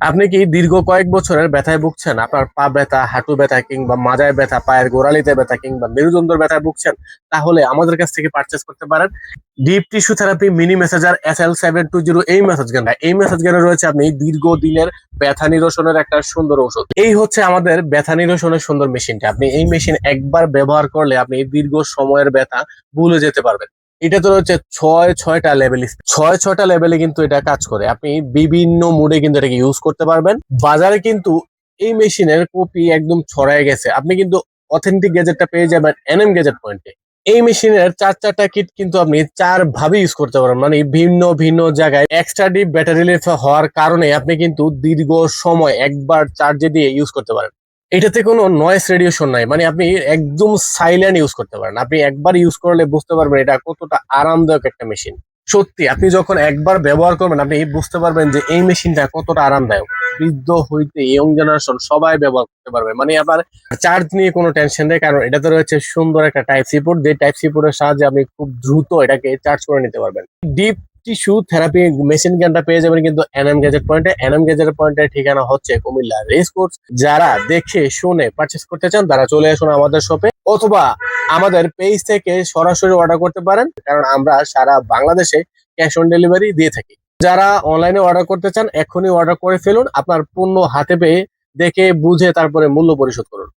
আপনি কি দীর্ঘ কয়েক বছরের ব্যথায় ভুগছেন? আপনার পা ব্যথা, হাঁটু ব্যথা কিংবা মাজায় ব্যথা, পায়ের গোড়ালিতে ব্যথা কিংবা মেরুদণ্ডের ব্যথায় ভুগছেন? তাহলে আমাদের কাছ থেকে পারচেস করতে পারেন। Deep tissue therapy mini massager S L seven two zero এই মেসেজ গানটা এই মেসেজ গানে রয়েছে আপনি দীর্ঘ দিনের ব্যথা নিরসনের একটা সুন্দর ঔষধ। এই হচ্ছে আমাদের ব্যথা নিরসনের সুন্দর মেশিনটা আপনি এই মেশিন একবার ব্যবহার করলে আপনি দীর্ঘ সময়ের ব্যথা ভুলে যেতে পারবেন। এটা তো রয়েছে ছয়, ছয়টা লেভেল ছয়, ছয়টা লেভেলে কিন্তু এটা কাজ করে। আপনি বিভিন্ন মুডে কিন্তু এটাকে ইউজ করতে পারবেন। বাজারে কিন্তু এই মেশিনের কপি একদম ছড়ায় গেছে। আপনি কিন্তু অথেন্টিক গ্যাজেটটা পেয়ে যাবেন এনএম গ্যাজেট পয়েন্টে এই মেশিনের চার, চারটা কিট কিন্তু আপনি চার ভাবে ইউজ করতে পারেন মানে ভিন্ন ভিন্ন জায়গায় এক্সট্রা ডিপ ব্যাটারি হওয়ার কারণে আপনি কিন্তু দীর্ঘ সময় একবার চার্জে দিয়ে ইউজ করতে পারেন। এটাতে কোনো নয়েস রেডিয়েশন নাই। মানে আপনি একদম সাইলেন্ট ইউজ করতে পারেন। আপনি একবার ইউজ করলে বুঝতে পারবেন এটা কতটা আরামদায়ক একটা মেশিন সত্যি, আপনি যখন একবার ব্যবহার করবেন, আপনি বুঝতে পারবেন যে এই মেশিনটা কতটা আরামদায়ক। বৃদ্ধ হইতে ইয়ং জেনারেশন সবাই ব্যবহার করতে পারবে। মানে আবার চার্জ নিয়ে কোনো টেনশন নেই, কারণ এটাতে রয়েছে সুন্দর একটা টাইপ সি পোর্ট যে টাইপ সি পোর্টের সাহায্যে আপনি খুব দ্রুত এটাকে চার্জ করে নিতে পারবেন। ডিপ টিস্যু থেরাপি মেশিন গানটা পেয়ে যাবেন কিন্তু এনএম গ্যাজেট পয়েন্টে। এনএম গ্যাজেট পয়েন্টের ঠিকানা হচ্ছে কুমিল্লা রেস কোর্স। যারা দেখে, শুনে পারচেস করতে চান, তারা চলে আসুন আমাদের শপে অথবা আমাদের পেজ থেকে সরাসরি অর্ডার করতে পারেন, কারণ আমরা সারা বাংলাদেশে ক্যাশ অন ডেলিভারি দিয়ে থাকি। যারা অনলাইনে অর্ডার করতে চান, এখনই অর্ডার করে ফেলুন। আপনার পণ্য হাতে পেয়ে দেখে, বুঝে, তারপরে মূল্য পরিশোধ করুন।